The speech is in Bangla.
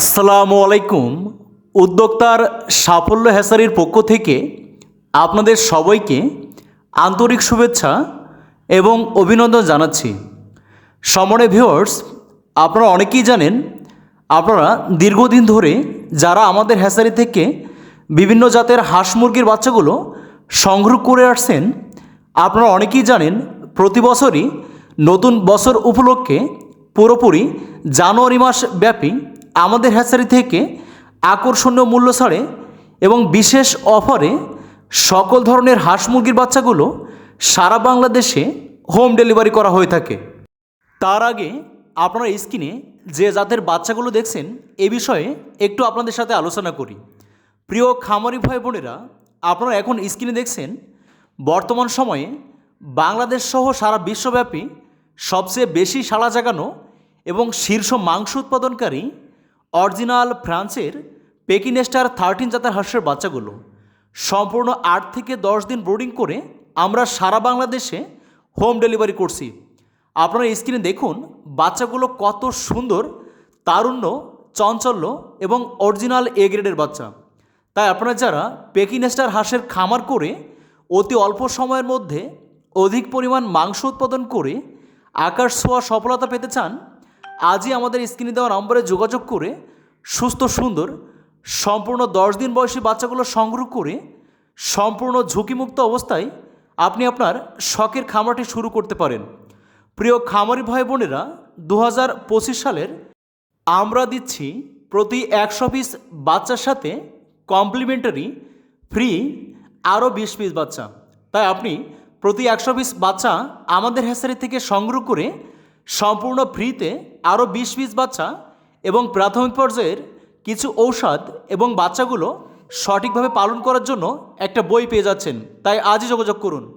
আসসালামু আলাইকুম, উদ্যোক্তার সাফল্য হেসারির পক্ষ থেকে আপনাদের সবাইকে আন্তরিক শুভেচ্ছা এবং অভিনন্দন জানাচ্ছি। সমনে ভিউয়ার্স আপনারা অনেকেই জানেন, আপনারা দীর্ঘদিন ধরে যারা আমাদের হ্যাসারি থেকে বিভিন্ন জাতের হাঁস মুরগির বাচ্চাগুলো সংগ্রহ করে আসছেন, আপনারা অনেকেই জানেন প্রতি বছরই নতুন বছর উপলক্ষে পুরোপুরি জানুয়ারি মাস ব্যাপী আমাদের হ্যাচারি থেকে আকর্ষণীয় মূল্য ছাড়ে এবং বিশেষ অফারে সকল ধরনের হাঁস মুরগির বাচ্চাগুলো সারা বাংলাদেশে হোম ডেলিভারি করা হয়ে থাকে। তার আগে আপনারা স্ক্রিনে যে জাতের বাচ্চাগুলো দেখছেন, এ বিষয়ে একটু আপনাদের সাথে আলোচনা করি। প্রিয় খামারি ভাই বোনেরা, আপনারা এখন স্ক্রিনে দেখছেন, বর্তমান সময়ে বাংলাদেশ সহ সারা বিশ্বব্যাপী সবচেয়ে বেশি সাড়া জাগানো এবং শীর্ষ মাংস উৎপাদনকারী অরিজিনাল ফ্রান্সের পেকিনেস্টার থার্টিন জাতের হাঁসের বাচ্চাগুলো। সম্পূর্ণ আট থেকে দশ দিন ব্রোডিং করে আমরা সারা বাংলাদেশে হোম ডেলিভারি করছি। আপনারা স্ক্রিনে দেখুন বাচ্চাগুলো কত সুন্দর, তারুণ্য, চঞ্চল্য এবং অরিজিনাল এ গ্রেডের বাচ্চা। তাই আপনারা যারা পেকিনেস্টার হাঁসের খামার করে অতি অল্প সময়ের মধ্যে অধিক পরিমাণ মাংস উৎপাদন করে আকাশ ছোঁয়া সফলতা পেতে চান আজই আমাদের স্ক্রিনে দেওয়া নম্বরে যোগাযোগ করে সুস্থ, সুন্দর, সম্পূর্ণ দশ দিন বয়সী বাচ্চাগুলো সংগ্রহ করে সম্পূর্ণ ঝুঁকিমুক্ত অবস্থায় আপনি আপনার শখের খামারটি শুরু করতে পারেন। প্রিয় খামারি ভাই বোনেরা দু হাজার পঁচিশ সালের আমরা দিচ্ছি প্রতি একশো পিস বাচ্চার সাথে কমপ্লিমেন্টারি, ফ্রি, আরও বিশ পিস বাচ্চা। তাই আপনি প্রতি একশো পিস বাচ্চা আমাদের হ্যাসারি থেকে সংগ্রহ করে সম্পূর্ণ ফ্রিতে আরও বিশ পিস বাচ্চা এবং প্রাথমিক পর্যায়ের কিছু ঔষধ এবং বাচ্চাগুলো সঠিকভাবে পালন করার জন্য একটা বই পেয়ে যাচ্ছেন। তাই আজই যোগাযোগ করুন।